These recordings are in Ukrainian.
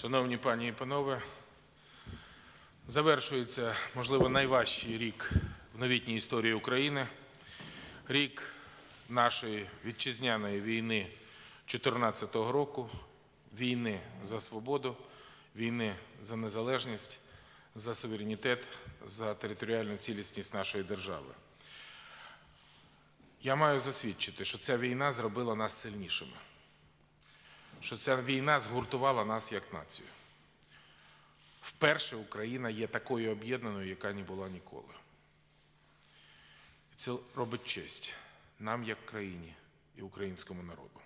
Шановні пані і панове, завершується, можливо, найважчий рік в новітній історії України. Рік нашої вітчизняної війни 2014 року, війни за свободу, війни за незалежність, за суверенітет, за територіальну цілісність нашої держави. Я маю засвідчити, що ця війна зробила нас сильнішими що ця війна згуртувала нас як націю. Вперше Україна є такою об'єднаною, яка не була ніколи. Це робить честь нам, як країні і українському народу.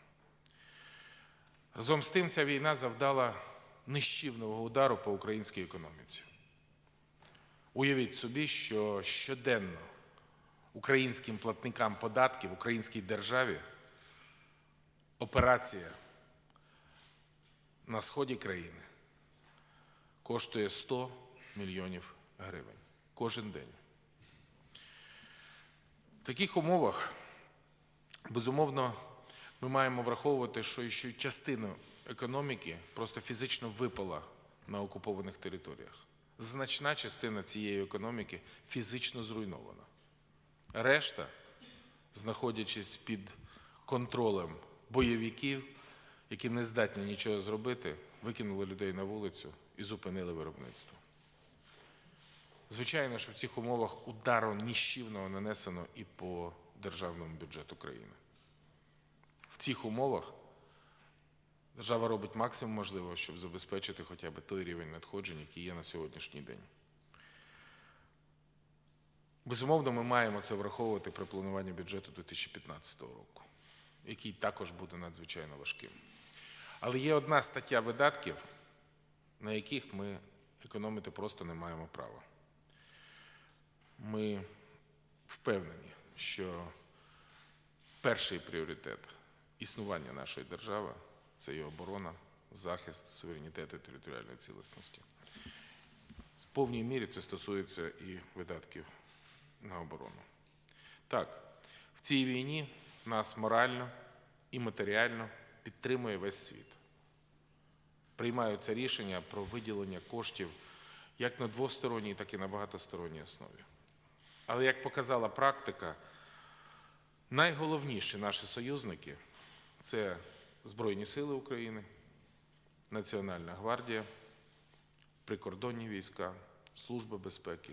Разом з тим, ця війна завдала нищівного удару по українській економіці. Уявіть собі, що щоденно українським платникам податків, українській державі операція на сході країни коштує 100 мільйонів гривень кожен день. В таких умовах, безумовно, ми маємо враховувати, що ще частина економіки просто фізично випала на окупованих територіях. Значна частина цієї економіки фізично зруйнована. Решта, знаходячись під контролем бойовиків, які не здатні нічого зробити, викинули людей на вулицю і зупинили виробництво. Звичайно, що в цих умовах удару ніщівного нанесено і по державному бюджету країни. В цих умовах держава робить максимум можливого, щоб забезпечити хоча б той рівень надходжень, який є на сьогоднішній день. Безумовно, ми маємо це враховувати при плануванні бюджету 2015 року, який також буде надзвичайно важким. Але є одна стаття видатків, на яких ми економити просто не маємо права. Ми впевнені, що перший пріоритет існування нашої держави це її оборона, захист суверенітету і територіальної цілісності. В повній мірі це стосується і видатків на оборону. Так, в цій війні нас морально і матеріально підтримує весь світ. Приймаються рішення про виділення коштів як на двосторонній, так і на багатосторонній основі. Але як показала практика, найголовніші наші союзники це Збройні Сили України, Національна гвардія, прикордонні війська, Служба безпеки,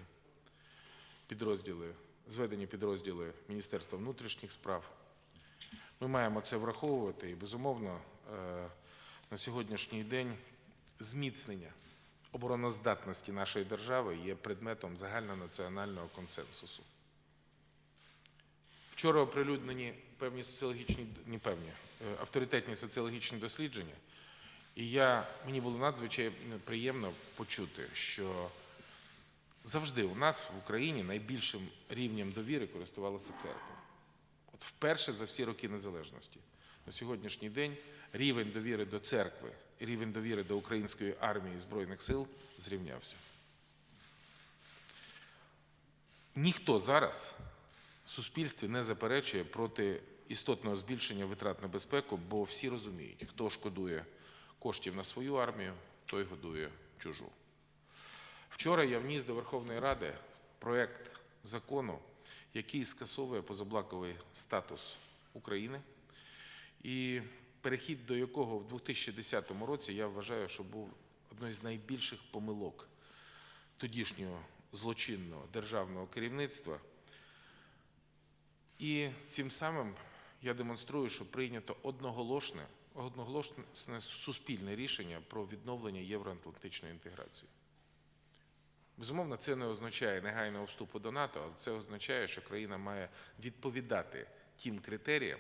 підрозділи, зведені підрозділи Міністерства внутрішніх справ. Ми маємо це враховувати і, безумовно, е, на сьогоднішній день зміцнення обороноздатності нашої держави є предметом загальнонаціонального консенсусу. Вчора оприлюднені певні соціологічні, не певні, е, авторитетні соціологічні дослідження, і я, мені було надзвичайно приємно почути, що завжди у нас в Україні найбільшим рівнем довіри користувалася церква. От вперше за всі роки незалежності. На сьогоднішній день рівень довіри до церкви рівень довіри до української армії і Збройних сил зрівнявся. Ніхто зараз в суспільстві не заперечує проти істотного збільшення витрат на безпеку, бо всі розуміють, хто шкодує коштів на свою армію, той годує чужу. Вчора я вніс до Верховної Ради проект закону, який скасовує позаблаковий статус України, і перехід до якого в 2010 році я вважаю, що був одною з найбільших помилок тодішнього злочинного державного керівництва. І цим самим я демонструю, що прийнято одноголошне, одноголошне суспільне рішення про відновлення євроатлантичної інтеграції. Безумовно, це не означає негайного вступу до НАТО, але це означає, що країна має відповідати тим критеріям.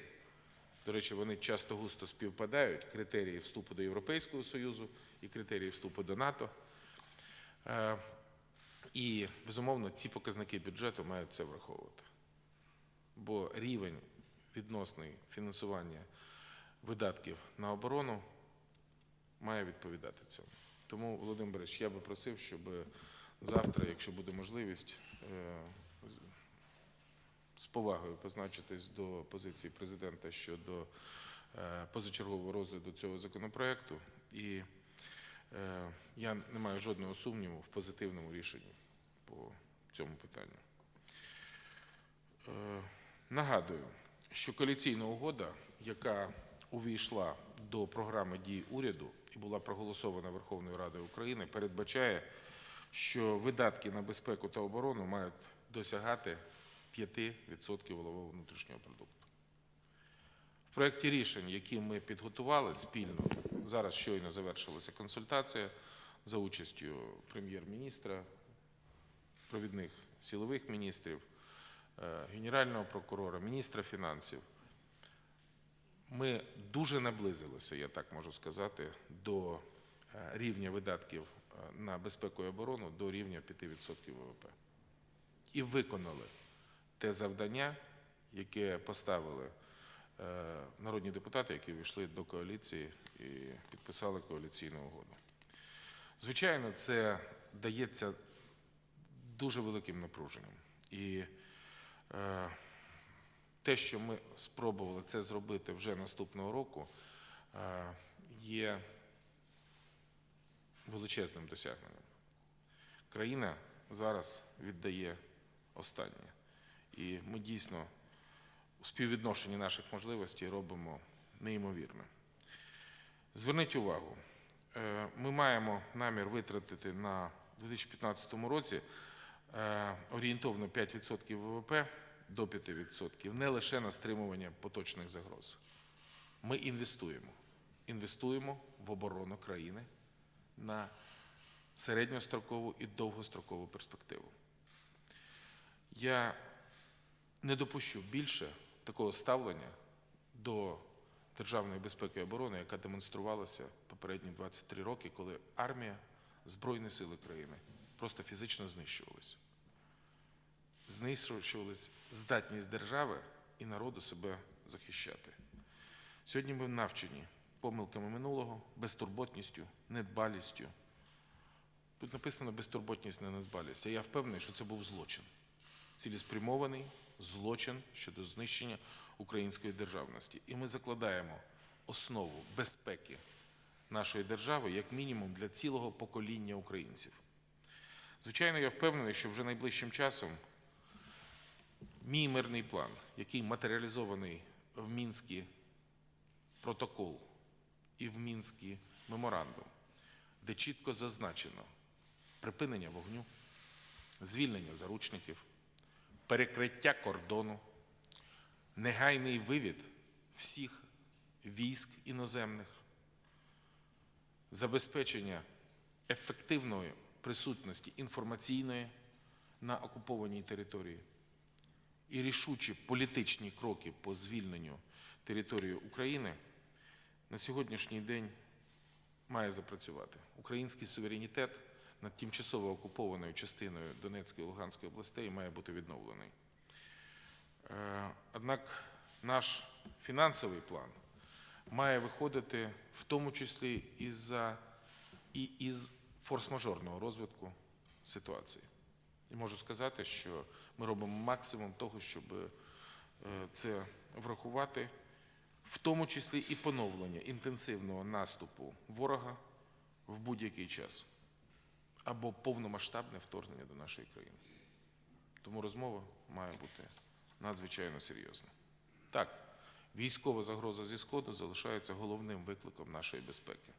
До речі, вони часто густо співпадають критерії вступу до Європейського Союзу і критерії вступу до НАТО. Е, І, безумовно, ці показники бюджету мають це враховувати. Бо рівень відносний фінансування видатків на оборону має відповідати цьому. Тому, Володимир Борисович, я би просив, щоб завтра, якщо буде можливість, е, з повагою позначитись до позиції президента щодо е, позачергового розгляду цього законопроекту і е, я не маю жодного сумніву в позитивному рішенні по цьому питанню. Нагадую, що коаліційна угода, яка увійшла до програми дій уряду і була проголосована Верховною Радою України, передбачає, що видатки на безпеку та оборону мають досягати 5% валового внутрішнього продукту. В проєкті рішень, які ми підготували спільно, зараз щойно завершилася консультація за участю прем'єр-міністра, провідних силових міністрів, е, генерального прокурора, міністра фінансів. Ми дуже наблизилися, я так можу сказати, до е, рівня видатків на безпеку і оборону до рівня 5% ВВП. І виконали те завдання, яке поставили е, народні депутати, які війшли до коаліції і підписали коаліційну угоду. Звичайно, це дається дуже великим напруженням. І е, те, що ми спробували це зробити вже наступного року, е, є величезним досягненням. Країна зараз віддає останнє. І ми дійсно у співвідношенні наших можливостей робимо неймовірне. Зверніть увагу, е, ми маємо намір витратити на 2015 році е, орієнтовно 5% ВВП до 5%, не лише на стримування поточних загроз. Ми інвестуємо. Інвестуємо в оборону країни на середньострокову і довгострокову перспективу. Я не допущу більше такого ставлення до державної безпеки і оборони, яка демонструвалася попередні 23 роки, коли армія, Збройні сили країни просто фізично знищувалися. Знищувалась здатність держави і народу себе захищати. Сьогодні ми навчені помилками минулого, безтурботністю, недбалістю. Тут написано безтурботність, не недбалість, а я впевнений, що це був злочин. Цілеспрямований злочин щодо знищення української державності. І ми закладаємо основу безпеки нашої держави як мінімум для цілого покоління українців. Звичайно, я впевнений, що вже найближчим часом мій мирний план, який матеріалізований в Мінський протокол і в Мінський меморандум, де чітко зазначено припинення вогню, звільнення заручників, перекриття кордону, негайний вивід всіх військ іноземних, забезпечення ефективної присутності інформаційної на окупованій території і рішучі політичні кроки по звільненню території України на сьогоднішній день має запрацювати. Український суверенітет над тимчасово окупованою частиною Донецької і Луганської областей має бути відновлений. Е, Однак наш фінансовий план має виходити в тому числі із-за і із форс-мажорного розвитку ситуації. І можу сказати, що ми робимо максимум того, щоб е, це врахувати, в тому числі і поновлення інтенсивного наступу ворога в будь-який час або повномасштабне вторгнення до нашої країни. Тому розмова має бути надзвичайно серйозна. Так, військова загроза зі Сходу залишається головним викликом нашої безпеки.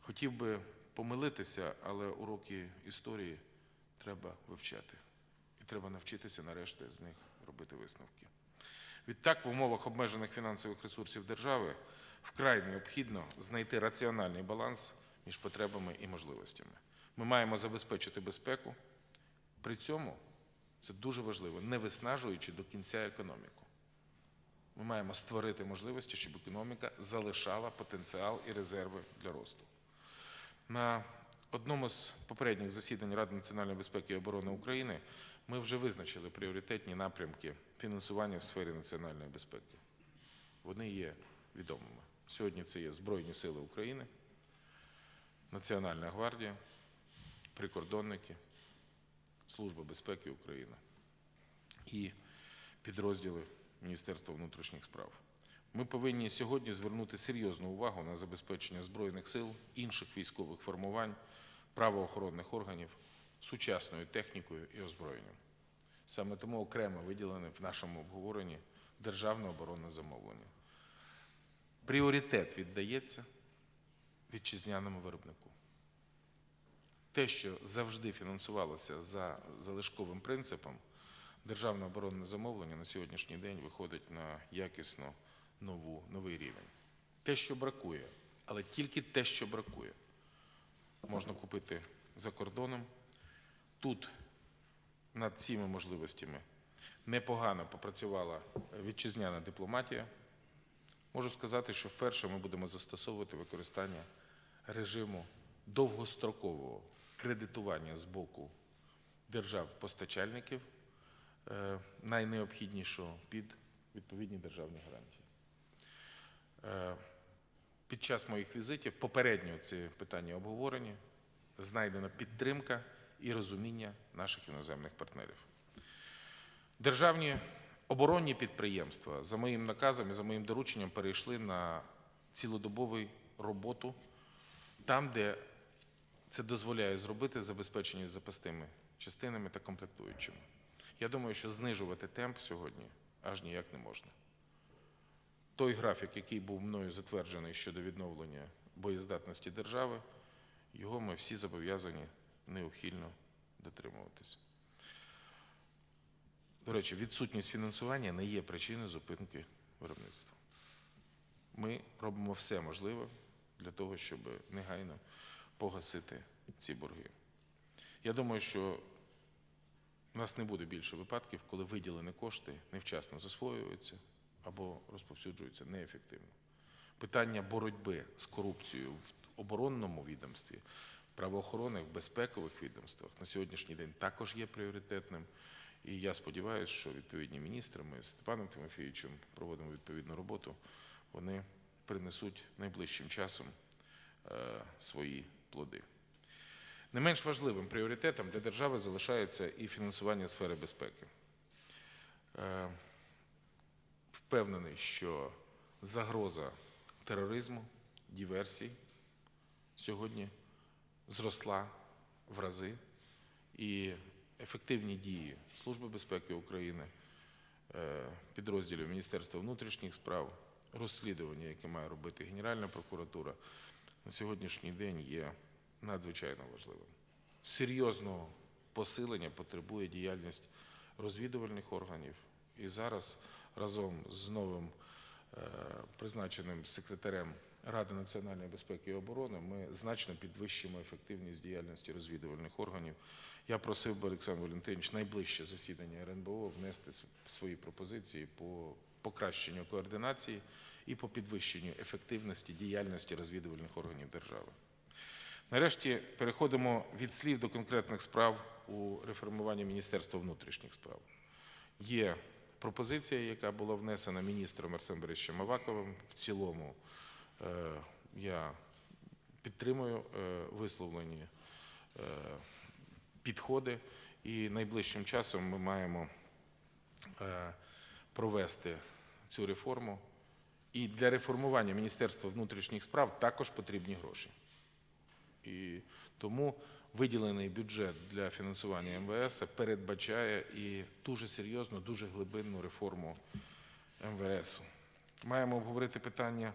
Хотів би помилитися, але уроки історії треба вивчати. І треба навчитися нарешті з них робити висновки. Відтак, в умовах обмежених фінансових ресурсів держави вкрай необхідно знайти раціональний баланс між потребами і можливостями. Ми маємо забезпечити безпеку, при цьому це дуже важливо, не виснажуючи до кінця економіку. Ми маємо створити можливості, щоб економіка залишала потенціал і резерви для росту. На одному з попередніх засідань Ради національної безпеки і оборони України ми вже визначили пріоритетні напрямки фінансування в сфері національної безпеки. Вони є відомими. Сьогодні це є Збройні Сили України, Національна гвардія, прикордонники, Служба безпеки України і підрозділи Міністерства внутрішніх справ. Ми повинні сьогодні звернути серйозну увагу на забезпечення Збройних сил, інших військових формувань, правоохоронних органів сучасною технікою і озброєнням. Саме тому окремо виділене в нашому обговоренні державне оборонне замовлення. Пріоритет віддається вітчизняному виробнику. Те, що завжди фінансувалося за залишковим принципом, державне оборонне замовлення на сьогоднішній день виходить на якісно нову, новий рівень. Те, що бракує, але тільки те, що бракує, можна купити за кордоном. Тут над цими можливостями непогано попрацювала вітчизняна дипломатія. Можу сказати, що вперше ми будемо застосовувати використання режиму довгострокового кредитування з боку держав-постачальників е, найнеобхіднішого під відповідні державні гарантії. Е, Під час моїх візитів попередньо ці питання обговорені, знайдена підтримка і розуміння наших іноземних партнерів. Державні оборонні підприємства за моїм наказом і за моїм дорученням перейшли на цілодобову роботу там, де це дозволяє зробити забезпечені запасними частинами та комплектуючими. Я думаю, що знижувати темп сьогодні аж ніяк не можна. Той графік, який був мною затверджений щодо відновлення боєздатності держави, його ми всі зобов'язані неухильно дотримуватися. До речі, відсутність фінансування не є причиною зупинки виробництва. Ми робимо все можливе для того, щоб негайно погасити ці борги. Я думаю, що у нас не буде більше випадків, коли виділені кошти невчасно засвоюються або розповсюджуються неефективно. Питання боротьби з корупцією в оборонному відомстві, правоохоронних, безпекових відомствах на сьогоднішній день також є пріоритетним. І я сподіваюся, що відповідні міністри, ми з Степаном Тимофійовичем проводимо відповідну роботу, вони принесуть найближчим часом е, свої плоди. Не менш важливим пріоритетом для держави залишається і фінансування сфери безпеки. Е, Впевнений, що загроза тероризму, диверсій сьогодні зросла в рази, і ефективні дії Служби безпеки України, е, підрозділів Міністерства внутрішніх справ, розслідування, яке має робити Генеральна прокуратура, на сьогоднішній день є надзвичайно важливим. Серйозного посилення потребує діяльність розвідувальних органів. І зараз разом з новим е, призначеним секретарем Ради національної безпеки і оборони ми значно підвищимо ефективність діяльності розвідувальних органів. Я просив би Олександр Валентинович найближче засідання РНБО внести свої пропозиції по покращенню координації і по підвищенню ефективності діяльності розвідувальних органів держави. Нарешті переходимо від слів до конкретних справ у реформуванні Міністерства внутрішніх справ. Є пропозиція, яка була внесена міністром Арсеном Борисовичем Аваковим. В цілому я підтримую е, висловлені е, підходи, і найближчим часом ми маємо е, провести цю реформу. І для реформування Міністерства внутрішніх справ також потрібні гроші. І тому виділений бюджет для фінансування МВС передбачає і дуже серйозну, дуже глибинну реформу МВС. Маємо обговорити питання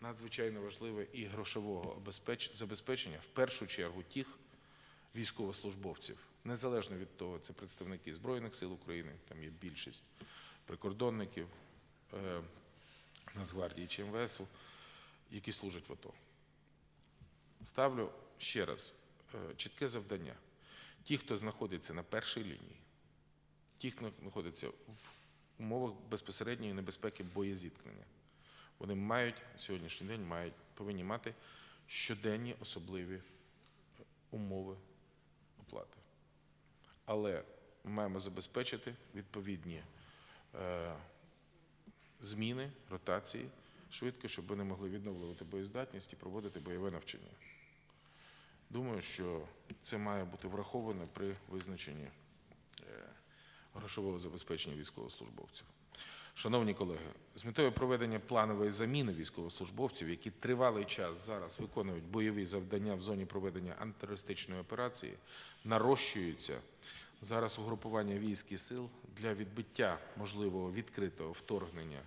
надзвичайно важливе і грошового забезпечення, в першу чергу тих військовослужбовців, незалежно від того, це представники Збройних сил України, там є більшість прикордонників, е, Нацгвардії чи МВСу, які служать в АТО. Ставлю ще раз е, чітке завдання. Ті, хто знаходиться на першій лінії, ті, хто знаходиться в умовах безпосередньої небезпеки боєзіткнення, вони мають сьогоднішній день мають, повинні мати щоденні особливі е, умови оплати. Але ми маємо забезпечити відповідні е, зміни, ротації швидко, щоб вони могли відновлювати боєздатність і проводити бойове навчання. Думаю, що це має бути враховано при визначенні е, грошового забезпечення військовослужбовців. Шановні колеги, з метою проведення планової заміни військовослужбовців, які тривалий час зараз виконують бойові завдання в зоні проведення антитерористичної операції, нарощуються зараз угрупування військ і сил для відбиття можливого відкритого вторгнення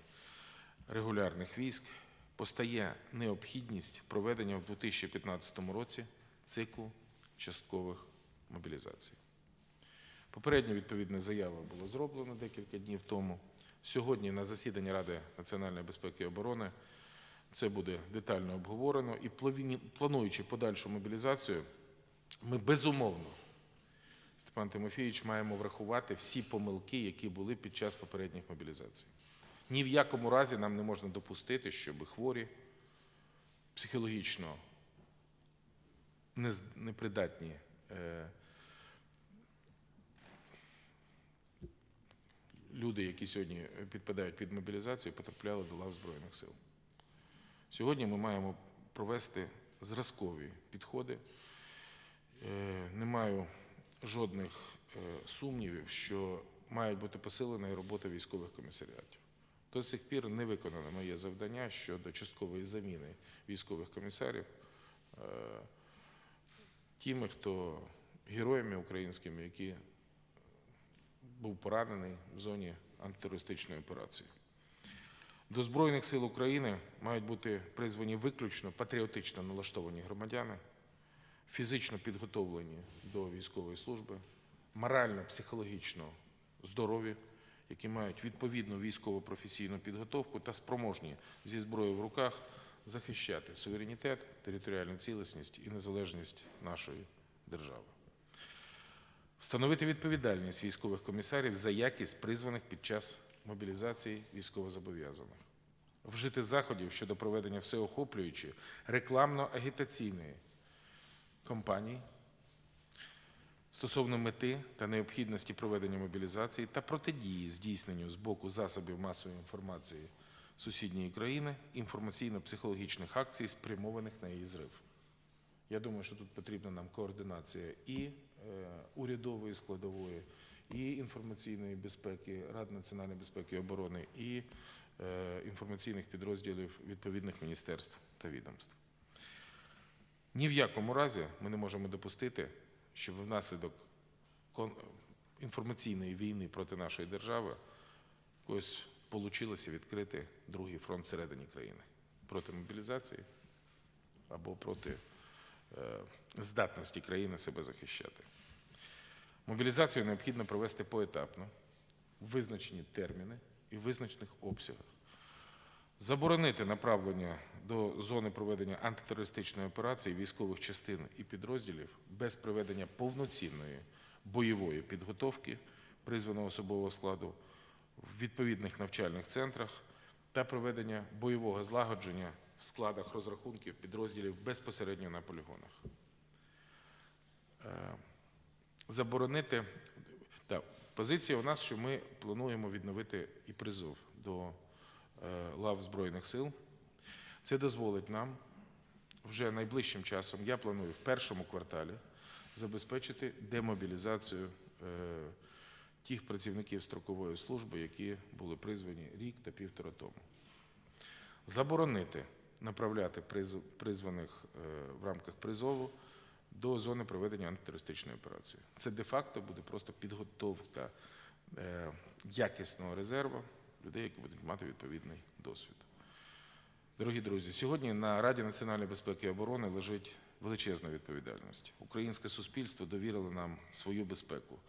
регулярних військ, постає необхідність проведення в 2015 році циклу часткових мобілізацій. Попередня відповідна заява була зроблена декілька днів тому. Сьогодні на засіданні Ради національної безпеки і оборони це буде детально обговорено. І плануючи подальшу мобілізацію, ми безумовно, Степан Тимофійович, маємо врахувати всі помилки, які були під час попередніх мобілізацій. Ні в якому разі нам не можна допустити, щоб хворі, психологічно непридатні люди, які сьогодні підпадають під мобілізацію, потрапляли до лав Збройних сил. Сьогодні ми маємо провести зразкові підходи. Е, Не маю жодних е, сумнівів, що мають бути посилена і робота військових комісаріатів. До сих пір не виконано моє завдання щодо часткової заміни військових комісарів е, тими, хто героями українськими, які був поранений в зоні антитерористичної операції. До Збройних сил України мають бути призвані виключно патріотично налаштовані громадяни, фізично підготовлені до військової служби, морально-психологічно здорові, які мають відповідну військово-професійну підготовку та спроможні зі зброєю в руках захищати суверенітет, територіальну цілісність і незалежність нашої держави. Встановити відповідальність військових комісарів за якість призваних під час мобілізації військовозобов'язаних. Вжити заходів щодо проведення всеохоплюючої рекламно-агітаційної кампанії стосовно мети та необхідності проведення мобілізації та протидії здійсненню з боку засобів масової інформації сусідньої країни інформаційно-психологічних акцій, спрямованих на її зрив. Я думаю, що тут потрібна нам координація і урядової складової, і інформаційної безпеки, Ради національної безпеки і оборони, і е, інформаційних підрозділів відповідних міністерств та відомств. Ні в якому разі ми не можемо допустити, щоб внаслідок інформаційної війни проти нашої держави ось получилося відкрити другий фронт всередині країни проти мобілізації або проти е, здатності країни себе захищати. Мобілізацію необхідно провести поетапно, в визначені терміни і в визначених обсягах. Заборонити направлення до зони проведення антитерористичної операції військових частин і підрозділів без проведення повноцінної бойової підготовки призваного особового складу в відповідних навчальних центрах та проведення бойового злагодження в складах розрахунків підрозділів безпосередньо на полігонах. Заборонити так, позиція у нас, що ми плануємо відновити і призов до е, лав Збройних сил. Це дозволить нам вже найближчим часом, я планую в першому кварталі забезпечити демобілізацію е, тих працівників строкової служби, які були призвані рік та півтора тому. Заборонити направляти приз- призваних е, в рамках призову до зони проведення антитерористичної операції. Це де-факто буде просто підготовка е, якісного резерву людей, які будуть мати відповідний досвід. Дорогі друзі, сьогодні на Раді національної безпеки і оборони лежить величезна відповідальність. Українське суспільство довірило нам свою безпеку,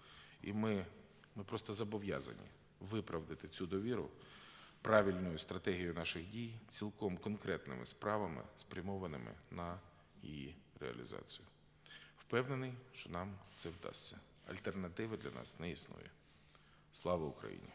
і ми, ми просто зобов'язані виправдати цю довіру правильною стратегією наших дій, цілком конкретними справами, спрямованими на її реалізацію. Впевнений, що нам це вдасться. Альтернативи для нас не існує. Слава Україні!